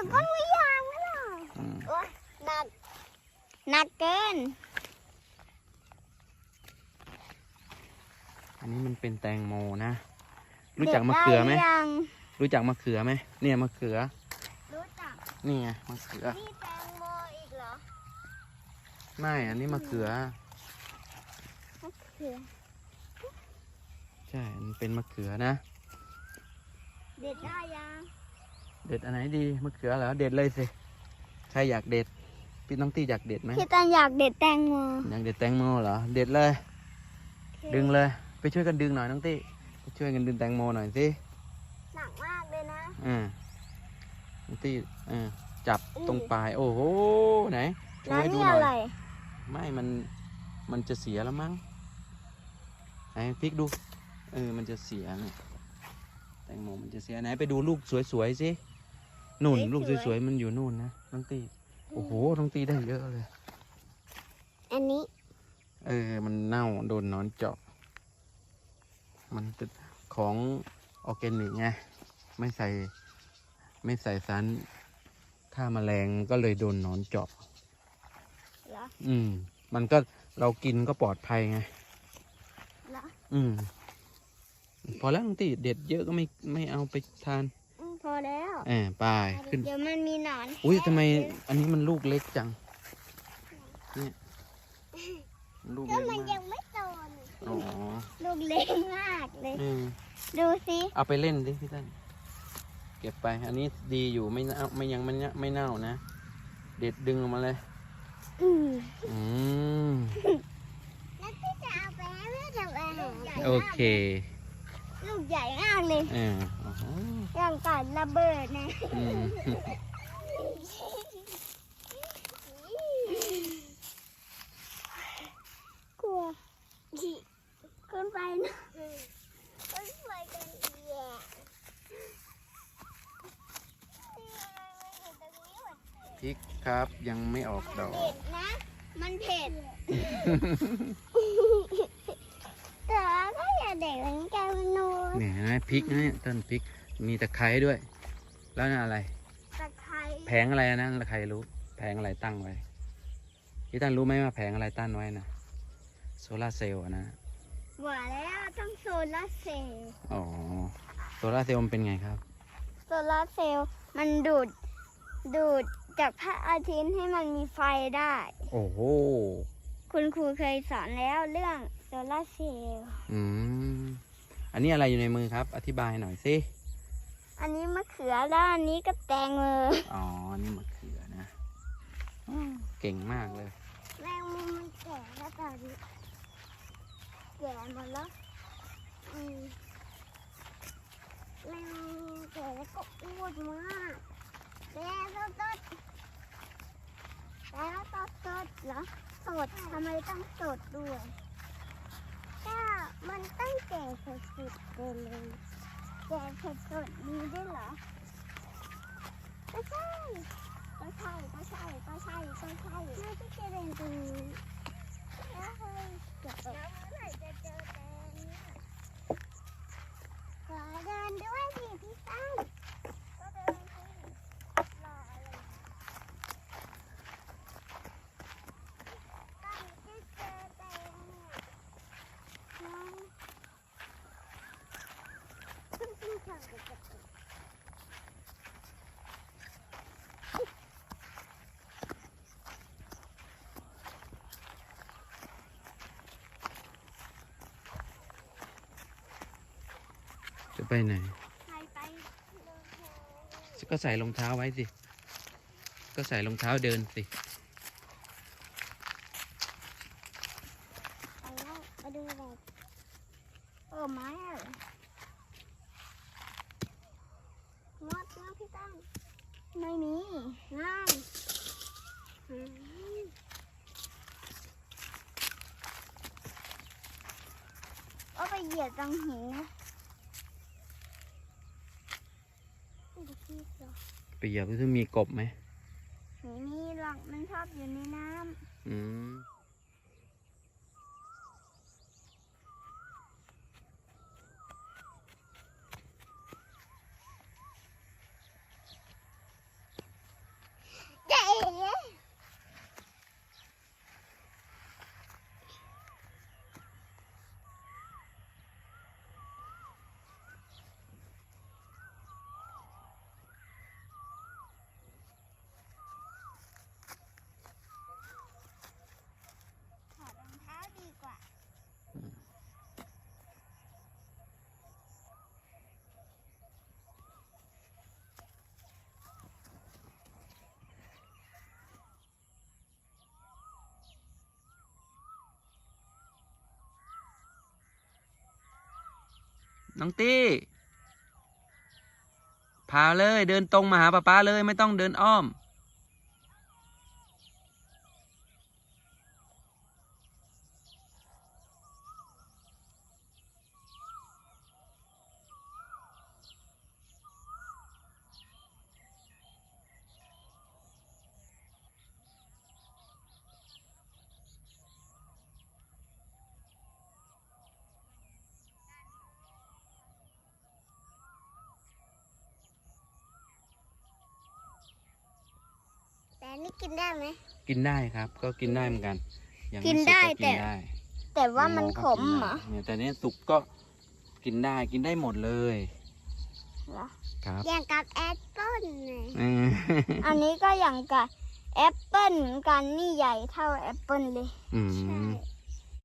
แต่ก้อนไม่ยางไม่หรออืม โอ้ยหนักหนักเกินอันนี้มันเป็นแตงโมนะ รู้จักมะเขือไหม ด็ดด้ยังรู้จักมะเขือไหม เนี่ยมะเขือ รู้จักนี่ไงมะเขือ นี่แตงโมอีกเหรอไม่ อันนี้มะเขือ มะเขือใช่ มันเป็นมะเขือนะ เด็ดได้ยัง เด็ดอันไหนดีมะเขือเหรอเด็ดเลยสิใครอยากเด็ดพี่น้องตี้อยากเด็ดไหมพี่ตันอยากเด็ดแตงโมอยากเด็ดแตงโมเหรอเด็ดเลย ดึงเลย ไปช่วยกันดึงหน่อยน้องตี้ไปช่วยกันดึงแตงโมหน่อยสิหนักมากเลยนะอ่าน้องตี้อ่าจับตรงปลาย โอ้โหไหนช่แล้ววยดูนี่หน่อะอยไรไม่มันมันจะเสียแล้วมั้งไหนพลิกดูเออมันจะเสียเนี่ยแตงโมมันจะเสียไหนไปดูลูกสวยๆสิ นู่นลูกสวยๆมันอยู่นู่นนะน้องตีโอ้โหน้องตีได้เยอะเลย อันนี้ เออ มันเน่าโดนหนอนเจาะ มันเป็นของออร์แกนิกไงไม่ใส่ ไม่ใส่สารฆ่าแมลงก็เลยโดนหนอนเจาะเหรออืม มันก็เรากินก็ปลอดภัยไงเหรออืม พอแล้วน้องตีเด็ดเยอะก็ไม่ไม่เอาไปทานอืม พอแล้วแอบไปขึ้น เดี๋ยวมันมีหนอนอุ้ยทำไมอันนี้มันลูกเล็กจัง เนี่ยลูกก็เล็กมันมายักงไม่โตนอ๋อลูกเล็กมากเลยเออดูสิเอาไปเล่นดิพี่ตั้นเก็บไป อันนี้ดีอยู่ไม่เน่าไม่ยังไม่เน่าไม่เน่านะ เด็ดดึงออกมาเลย อืมอืม แล้วที่จะเอาไปให้แม่ทำอาหารโอเค ลูกใหญ่มากเลย อ่า อ๋ออย่างกับระเบิดนะอืมกลัวขึ้นไปนะขึ้นไปกันแย่พริกครับยังไม่ออกดอก เผ็ดนะ มันเผ็ดแต่ก็อย่า เด็กเหมือนกันนูนเนี่ยนะพริกนะเนี่ยต้นพริก มีตะไคร้ด้วย แล้วนั่นอะไร ตะไคร้แผงอะไรนะใครรู้ แผงอะไรตั้งไว้พี่ตั้นรู้ไหมว่าแผงอะไรตั้งไว้นะโซลาร์เซลล์อะนะว่าแล้วต้องโซลาร์เซลล์อ๋อโซลาร์เซลล์มันเป็นไงครับ โซลาร์เซลล์มันดูดดูดจากพระอาทิตย์ให้มันมีไฟได้ โอ้โห คุณครูเคยสอนแล้วเรื่องโซลาร์เซลล์อืม อันนี้อะไรอยู่ในมือครับ อธิบายหน่อยสิ อันนี้มะเขือแล้วอันนี้ก็แตงเลยอ๋อ อันนี่มะเขือนะอืมเก่งมากเลย แมงมุมมันแก่แล้วตอนนี้แก่หมดแล้วอืมแมงมุมแก่แล้วก็อ้วนมากแล้วต้นต้นแล้วต้นต้นเหรอสดทำไมต้องสดด้วยก็ มันต้องแก่สุดๆไปเลยแก่สุดๆมีด้วยเหรอก็ใช่ก็ใช่ก็ใช่ก็ใช่ก็ใช่ไม่ใช่เดินตรงนี้แล้วเฮ้ยเก็บแล้วเมื่อไหร่จะเจอแตงเนี่ยขอเดินด้วยสิพี่ตั้งก็เดินสิรออะไรตั้งจะเจอแตงเนี่ยน้องขึ้นขึ้นทางไป จะไปไหน ก็ใส่รองเท้าไว้สิ ก็ใส่รองเท้าเดินสิไปแล้วมาดูแบบเออไม้อะไรงดนะพี่ตั้ง ไม่มีง่ายอืมเอาไปเหยียดตังหินนะดูสิเหรอไปเหยียบดูมีกบไหม ไม่มีหรอก มันชอบอยู่ในน้อืม น้องตี้พาเลยเดินตรงมาหาป๊าป้าเลยไม่ต้องเดินอ้อม นนี่กินได้ไหม กินได้ครับ ก็กินได้เหมือนกันยังม่กินได้สุกก็แต่ กินได้แต่ว่ามันแตงขโก็มกินเหรได้อเนี่ยแต่เนี้ยสุกก็กินได้กินได้หมดเลยเหรอครับอย่างกับแอปเปิ้ลเลยเอออันนี้ก็อย่างกับแอปเปิ้ลเหมือนกันนี่ใหญ่เท่าแอปเปิ้ลเลย อืใช่ม